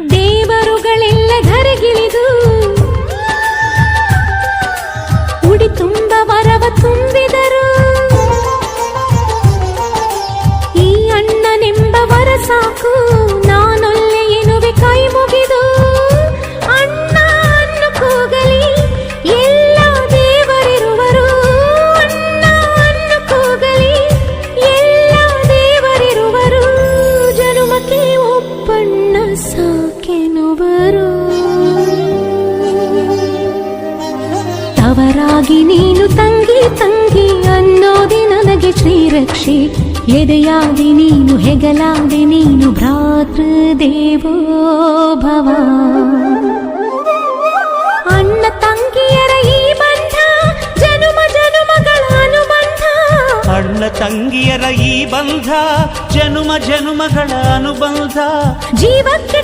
ದೇವರುಗಳೆಲ್ಲ ಧರೆಗಿಳಿದು ಉಡಿ ತುಂಬ ವರವ ತುಂಬಿದರು. ಈ ಅಣ್ಣನೆಂಬ ವರ ಸಾಕು ನಾನೊಲ್ಲೆ ಕೈ ಮುಗಿದು. ಅಣ್ಣ ಅನ್ನು ಕೂಗಲಿ, ಎಲ್ಲ ಅಣ್ಣ ಸಾಕೆನುವರು ತವರಾಗಿ ನೀನು ತಂಗಿ ತಂಗಿ ಅನ್ನೋದೆ ನನಗೆ ಶ್ರೀರಕ್ಷೆ ಎದೆಯಾಗಿ ನೀನು ಹೆಗಲಾಗಿ ನೀನು ಭ್ರಾತೃ ದೇವೋ ಭವ ಅಣ್ಣ ತಂಗಿಯರ ಈ ಬಂಧ ಜನುಮ ಜನುಮಗಳ ಅನುಬಂಧ ಅಣ್ಣ ತಂಗಿಯರ ಈ ಬಂಧ ಜನುಮ ಜನುಮಗಳ ಅನುಬಂಧ ಜೀವಕ್ಕೆ